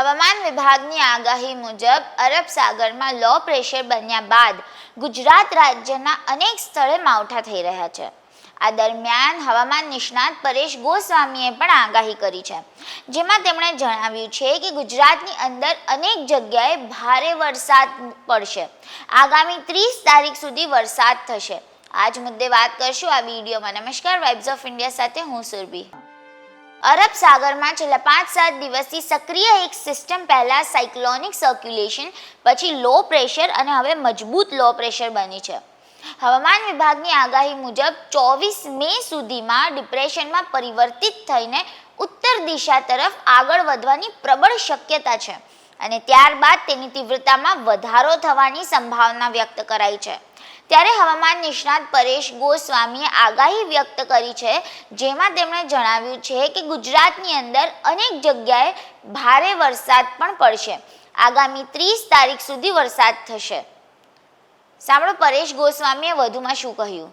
હવામાન વિભાગની આગાહી મુજબ અરબ સાગરમાં લો પ્રેશર બન્યા બાદ ગુજરાત રાજ્યના અનેક સ્થળે માવઠા થઈ રહ્યા છે. આ દરમિયાન હવામાન નિષ્ણાત પરેશ ગોસ્વામીએ પણ આગાહી કરી છે. જેમાં તેમણે જણાવ્યું છે કે ગુજરાતની અંદર અનેક જગ્યાએ ભારે વરસાદ પડશે. આગામી ત્રીસ તારીખ સુધી વરસાદ થશે. આજ મુદ્દે વાત કરશું આ વિડીયોમાં. નમસ્કાર વાઇબ્સ ઓફ ઇન્ડિયા સાથે હું સુરભી. અરબ સાગરમાં છેલ્લા પાંચ સાત દિવસથી સક્રિય એક સિસ્ટમ પહેલાં સાયક્લોનિક સર્ક્યુલેશન, પછી લો પ્રેશર અને હવે મજબૂત લો પ્રેશર બની છે. હવામાન વિભાગની આગાહી મુજબ ચોવીસ મે સુધીમાં ડિપ્રેશનમાં પરિવર્તિત થઈને ઉત્તર દિશા તરફ આગળ વધવાની પ્રબળ શક્યતા છે અને ત્યારબાદ તેની તીવ્રતામાં વધારો થવાની સંભાવના વ્યક્ત કરાઈ છે. ત્યારે હવામાન નિષ્ણાત પરેશ ગોસ્વામીએ આગાહી વ્યક્ત કરી છે, જેમાં તેમણે જણાવ્યું છે કે ગુજરાતની અંદર અનેક જગ્યાએ ભારે વરસાદ પણ પડશે. આગામી ત્રીસ તારીખ સુધી વરસાદ થશે. સાંભળો પરેશ ગોસ્વામીએ વધુમાં શું કહ્યું?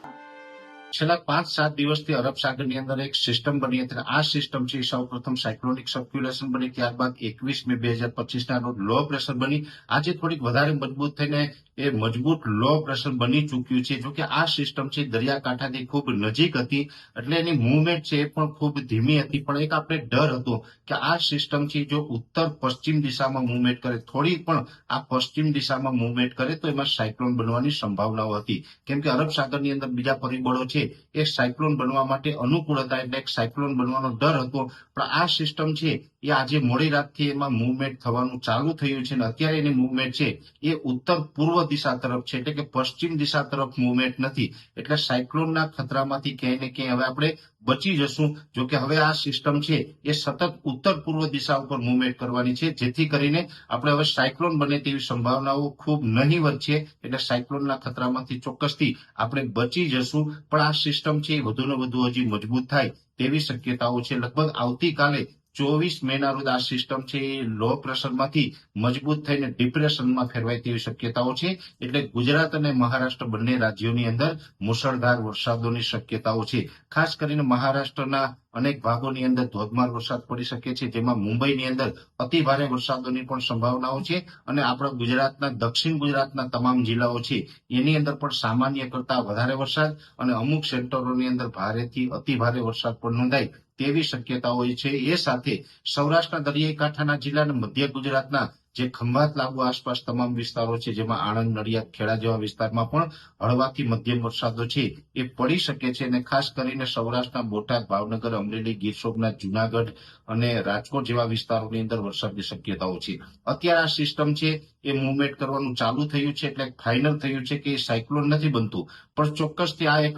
છેલ્લા પાંચ સાત દિવસથી અરબ સાગરની અંદર એક સિસ્ટમ બની હતી આ સિસ્ટમ છે સૌ પ્રથમ સાયક્લોનિક સર્ક્યુલેશન બની. ત્યારબાદ એકવીસ મે બે હજાર પચીસના રોજ લો પ્રેશર બની. આજે થોડીક વધારે મજબૂત થઈને એ મજબૂત લો પ્રેશર બની ચૂક્યું છે. જોકે આ સિસ્ટમ છે દરિયાકાંઠાથી ખૂબ નજીક હતી એટલે એની મુવમેન્ટ છે એ પણ ખૂબ ધીમી હતી. પણ એક આપણે ડર હતો કે આ સિસ્ટમ છે જો ઉત્તર પશ્ચિમ દિશામાં મુવમેન્ટ કરે, થોડી પણ આ પશ્ચિમ દિશામાં મુવમેન્ટ કરે તો એમાં સાયક્લોન બનવાની સંભાવનાઓ હતી. કેમ કે અરબ સાગરની અંદર બીજા પરિબળો છે એ સાયક્લોન બનવા માટે અનુકૂળ હતા એટલે સાયક્લોન બનવાનો ડર હતો. પણ આ સિસ્ટમ છે એ આજે મોડી રાતથી એમાં મુવમેન્ટ થવાનું ચાલુ થયું છે અત્યારે એની મુવમેન્ટ છે, એ ઉત્તર પૂર્વ દિશા તરફ છે, એટલે કે પશ્ચિમ દિશા તરફ મુવમેન્ટ નથી. એટલે સાયક્લોનના ખતરામાંથી ક્યાંય ને ક્યાંય હવે આપણે બચી જશું. જો કે હવે આ સિસ્ટમ છે, એ સતત ઉત્તર પૂર્વ દિશા ઉપર મુવમેન્ટ કરવાની છે, જેથી કરીને આપણે હવે સાયક્લોન બને તેવી સંભાવનાઓ ખૂબ નહીવત છે. એટલે સાયક્લોનના ખતરામાંથી ચોક્કસથી આપણે બચી જશું. પણ આ સિસ્ટમ છે, એ વધુ ને વધુ હજી મજબૂત થાય તેવી શક્યતાઓ છે. લગભગ આવતીકાલે ચોવીસ મેના રોજ આ સિસ્ટમ છે, એ લો પ્રેશરમાંથી મજબૂત થઈને ડિપ્રેશનમાં ફેરવાય તેવી શક્યતાઓ છે. એટલે ગુજરાત અને મહારાષ્ટ્ર બંને રાજ્યોની અંદર મુશળધાર વરસાદોની શક્યતાઓ છે. ખાસ કરીને મહારાષ્ટ્રના અનેક ભાગોની અંદર ધોધમાર વરસાદ પડી શકે છે. જેમાં મુંબઈની અંદર અતિ ભારે વરસાદોની પણ સંભાવનાઓ છે અને આપણા ગુજરાતના, દક્ષિણ ગુજરાતના તમામ જિલ્લાઓ છે, એની અંદર પણ સામાન્ય કરતા વધારે વરસાદ અને અમુક સેન્ટરોની અંદર ભારેથી અતિ ભારે વરસાદ પણ નોંધાય તેવી શક્યતાઓ છે. એ સાથે સૌરાષ્ટ્રના દરિયાઈ કાંઠાના જિલ્લા અને મધ્ય ગુજરાતના જે ખંભાત લાગુ આસપાસ તમામ વિસ્તારો છે, જેમાં આણંદ, નડિયાદ, ખેડા જેવા વિસ્તારમાં પણ હળવાથી મધ્યમ વરસાદો છે. એ પડી શકે છે અને ખાસ કરીને સૌરાષ્ટ્રના બોટાદ, ભાવનગર, અમરેલી ગીર સોમનાથ જુનાગઢ અને રાજકોટ જેવા વિસ્તારોની અંદર વરસાદની શક્યતાઓ છે. અત્યારે આ સિસ્ટમ છે, એ મુવમેન્ટ કરવાનું ચાલુ થયું છે, એટલે ફાઇનલ થયું છે કે સાયક્લોન નથી બનતું. પણ ચોક્કસથી આ એક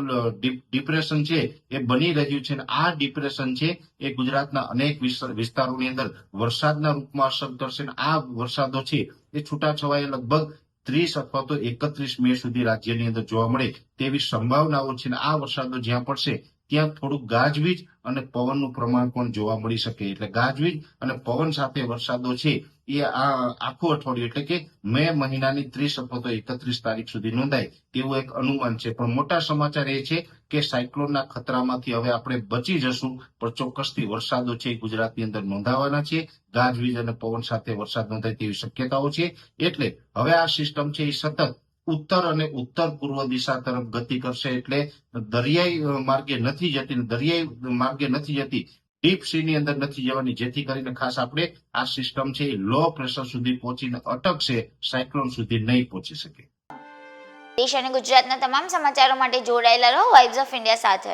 ડિપ્રેશન છે એ બની રહ્યું છે આ ડિપ્રેશન છે એ ગુજરાતના અનેક વિસ્તાર- વિસ્તારોની અંદર વરસાદના રૂપમાં અસર કરશે આ વરસાદો છે એ છૂટાછવાયા લગભગ ત્રીસ અથવા તો એકત્રીસ મે સુધી રાજ્યની અંદર જોવા મળે તેવી સંભાવનાઓ છે અને આ વરસાદો જ્યાં પડશે ત્યાં થોડુંક ગાજવીજ અને પવનનું પ્રમાણ પણ જોવા મળી શકે. એટલે ગાજવીજ અને પવન સાથે વરસાદો છે, એ આ આખું અઠવાડિયું, એટલે કે મે મહિનાની ત્રીસ અથવા તો એકત્રીસ તારીખ સુધી નોંધાય તેવું એક અનુમાન છે. પણ મોટા સમાચાર એ છે કે સાયક્લોનના ખતરામાંથી હવે આપણે બચી જશું, પણ ચોક્કસથી વરસાદો છે ગુજરાતની અંદર નોંધાવાના છે. ગાજવીજ અને પવન સાથે વરસાદ નોંધાય તેવી શક્યતાઓ છે. એટલે હવે આ સિસ્ટમ છે એ સતત ઉત્તર અને ઉત્તર પૂર્વ દિશા તરફ ગતિ કરશે એટલે દરિયાઈ માર્ગે નથી જતી દરિયાઈ માર્ગે નથી જતી, ડીપ સી ની અંદર નથી જવાની, જેથી કરીને ખાસ આપણે આ સિસ્ટમ છે એ લો પ્રેશર સુધી પહોંચીને અટકશે, સાયક્લોન સુધી નહીં પહોંચી શકે. દેશ અને ગુજરાતના તમામ સમાચારો માટે જોડાયેલા રહો, વાઇબ્સ ઓફ ઇન્ડિયા સાથે.